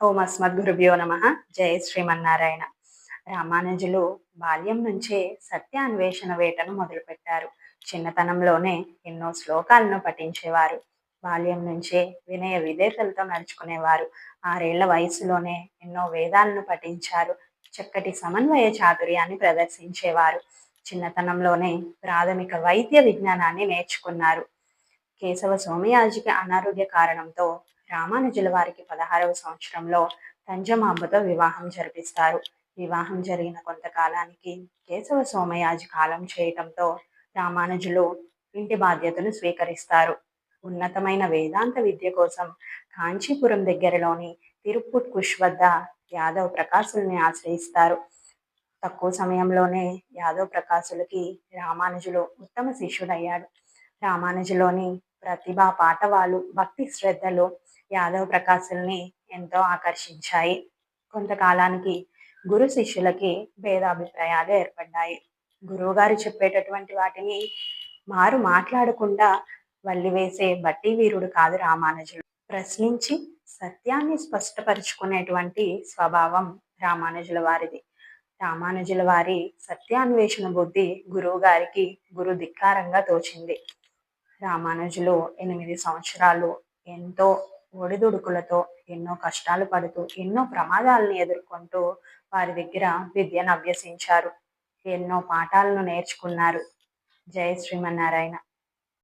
ఓం అస్మద్గురుభ్యో నమ. జయ శ్రీమన్నారాయణ. రామానుజులు బాల్యం నుంచే సత్యాన్వేషణ వేటను మొదలుపెట్టారు. చిన్నతనంలోనే ఎన్నో శ్లోకాలను పఠించేవారు. బాల్యం నుంచే వినయ విధేతలతో నడుచుకునేవారు. ఆరేళ్ళ వయసులోనే ఎన్నో వేదాలను పఠించారు. చక్కటి సమన్వయ చాతుర్యాన్ని ప్రదర్శించేవారు. చిన్నతనంలోనే ప్రాథమిక వైద్య విజ్ఞానాన్ని నేర్చుకున్నారు. కేశవ సోమయాజికి అనారోగ్య కారణంతో రామానుజుల వారికి పదహారవ సంవత్సరంలో తంజమాంబతో వివాహం జరిపిస్తారు. వివాహం జరిగిన కొంతకాలానికి కేశవ సోమయాజి కాలం చేయటంతో రామానుజులు ఇంటి బాధ్యతను స్వీకరిస్తారు. ఉన్నతమైన వేదాంత విద్య కోసం కాంచీపురం దగ్గరలోని తిరుపుట్ కుష్ వద్ద యాదవ్ ప్రకాశుల్ని ఆశ్రయిస్తారు. తక్కువ సమయంలోనే యాదవ్ ప్రకాశులకి రామానుజులు ఉత్తమ శిష్యుడయ్యాడు రామానుజులోని ప్రతిభ పాఠవాలు భక్తి శ్రద్ధలు యాదవ్ ప్రకాశుల్ని ఎంతో ఆకర్షించాయి. కొంతకాలానికి గురు శిష్యులకి భేదాభిప్రాయాలు ఏర్పడ్డాయి. గురువుగారు చెప్పేటటువంటి వాటిని మారు మాట్లాడకుండా వల్లివేసే బట్టి వీరుడు కాదు రామానుజుడు. ప్రశ్నించి సత్యాన్ని స్పష్టపరుచుకునేటువంటి స్వభావం రామానుజుల వారిది. రామానుజుల వారి సత్యాన్వేషణ బుద్ధి గురువు గారికి గురు ధిక్కారంగా తోచింది. రామానుజులు ఎనిమిది సంవత్సరాలు ఎంతో ఒడిదుడుకులతో ఎన్నో కష్టాలు పడుతూ ఎన్నో ప్రమాదాలను ఎదుర్కొంటూ వారి దగ్గర విద్యను అభ్యసించారు. ఎన్నో పాఠాలను నేర్చుకున్నారు. జయ శ్రీమన్నారాయణ.